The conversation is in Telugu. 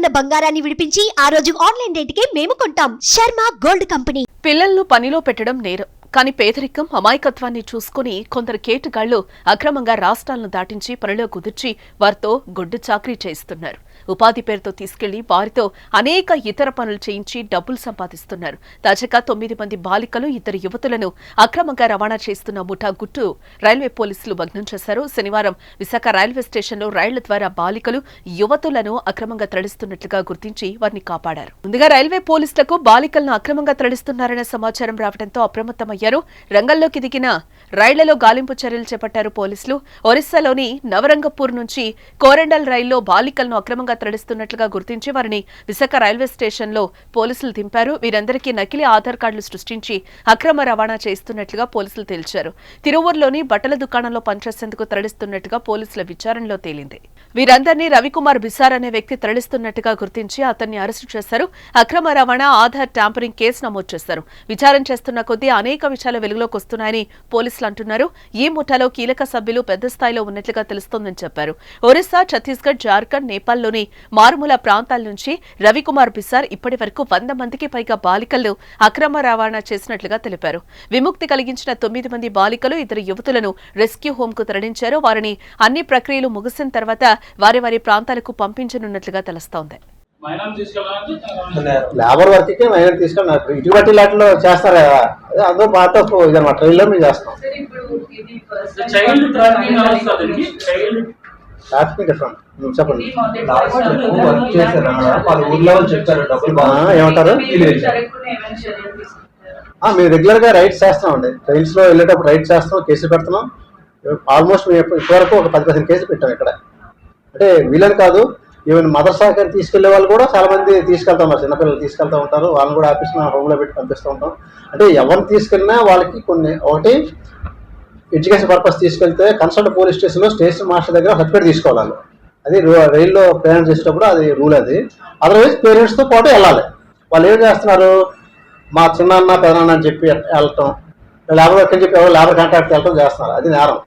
ఉన్న బంగారాన్ని విడిపించి ఆ రోజు ఆన్లైన్ రేటుకే మేము కొంటాం. Sharma gold company. పిల్లలను పనిలో పెట్టడం నేరం. కానీ పేదరికం అమాయకత్వాన్ని చూసుకుని కొందరు కేటుగాళ్ళు అక్రమంగా రాష్ట్రాలను దాటించి పనిలో కుదిర్చి వారితో గొడ్డు చాకరీ చేయిస్తున్నారు. ఉపాధి పేరుతో తీసుకెళ్ళి వారితో అనేక ఇతర పనులు చేయించి డబ్బులు సంపాదిస్తున్నారు. తాజాగా తొమ్మిది మంది బాలికలు ఇద్దరు యువతులను అక్రమంగా రవాణా చేస్తున్న ముఠా గుట్టు రైల్వే పోలీసులు భగ్నం చేశారు. శనివారం విశాఖ రైల్వే స్టేషన్లో రైళ్ళ ద్వారా బాలికలు యువతులను అక్రమంగా తరలిస్తున్నట్లుగా గుర్తించి వారిని కాపాడారు. ముందుగా రైల్వే పోలీసులకు బాలికలను అక్రమంగా తరలిస్తున్నారనే సమాచారం రావడంతో అప్రమత్తమయ్యారు. రంగంలోకి దిగిన రైళ్ళలో గాలింపు చర్యలు చేపట్టారు పోలీసులు. ఒరిస్సాలోని నవరంగపూర్ నుంచి కోరెండల్ రైల్లో బాలికలను అక్రమంగా తరలిస్తున్నట్లుగా గుర్తించి వారిని విశాఖ రైల్వే స్టేషన్లో పోలీసులు దింపారు. వీరందరికీ నకిలీ ఆధార్ కార్డులు సృష్టించి అక్రమ రవాణా చేస్తున్నట్లుగా పోలీసులు తేల్చారు. తిరువూరులోని బట్టల దుకాణంలో పనిచేసేందుకు తరలిస్తున్నట్టుగా పోలీసుల విచారణలో తేలింది. వీరందరినీ రవికుమార్ బిసార్ అనే వ్యక్తి తరలిస్తున్నట్టుగా గుర్తించి అతన్ని అరెస్టు చేశారు. అక్రమ రవాణా ఆధార్ ట్యాంపరింగ్ కేసు నమోదు చేశారు. విచారణ చేస్తున్న కొద్దీ అనేక విషయాలు వెలుగులోకి వస్తున్నాయని పోలీసులు అంటున్నారు. ఈ ముఠాలో కీలక సభ్యులు పెద్ద స్థాయిలో ఉన్నట్లుగా తెలుస్తోందని చెప్పారు. ఒరిస్సా ఛత్తీస్గఢ్ జార్ఖండ్ నేపాల్లోని మారుమూల ప్రాంతాల నుంచి రవికుమార్ బిసార్ ఇప్పటి వరకు వంద మందికి పైగా బాలికలు అక్రమ రవాణా చేసినట్లుగా తెలిపారు. విముక్తి కలిగించిన తొమ్మిది మంది బాలికలు ఇద్దరు యువతులను రెస్క్యూ హోంకు తరలించారు. వారిని అన్ని ప్రక్రియలు ముగిసిన తర్వాత వారి వారి ప్రాంతాలకు పంపించనున్నట్లుగా తెలుస్తోంది. లేబర్ వర్క్కి మైనర్ తీసుకెళ్ళి ఇటువంటి లాట్లో చేస్తారు కదా అదే అందరూ పార్ట్ ఆఫ్ ఇదన్నమాట ట్రైన్లో మేము చేస్తాం ట్రాఫిక్ డిఫరెంట్ చెప్పండి. ఏమంటారు? మేము రెగ్యులర్గా రైడ్స్ చేస్తామండి. ట్రైన్స్లో వెళ్ళేటప్పుడు రైడ్స్ చేస్తాం కేసులు పెడుతున్నాం. ఆల్మోస్ట్ మేము ఇప్పటి- ఇప్పటివరకు ఒక పది పదిహేను కేసులు పెట్టాం ఇక్కడ. అంటే వీళ్ళని కాదు ఈవెన్ మదర్ సాకర్ తీసుకెళ్ళే వాళ్ళు కూడా చాలా మంది తీసుకెళ్తాం చిన్నపిల్లలు తీసుకెళ్తా ఉంటారు. వాళ్ళని కూడా ఆఫీస్ హోమ్లో పెట్టి పంపిస్తూ ఉంటాం. అంటే ఎవరిని తీసుకెళ్ళినా వాళ్ళకి కొన్ని ఒకటి ఎడ్యుకేషన్ పర్పస్ తీసుకెళ్తే కన్సల్ట్ పోలీస్ స్టేషన్లో స్టేషన్ మాస్టర్ దగ్గర సర్టిఫికేట్ తీసుకోవాలి. అది రూ- రైల్లో ప్రయాణం చేసేటప్పుడు అది రూల్ అది. అదర్వైజ్ పేరెంట్స్తో పాటు వెళ్ళాలి. వాళ్ళు ఏం చేస్తున్నారు? మా చిన్నాన్న పెదనాన్న అని చెప్పి వెళ్ళటం లేబర్ వర్క్ అని చెప్పి ఎవరు లేబర్ కాంట్రాక్ట్ వెళ్ళటం చేస్తున్నారు. అది నేరం.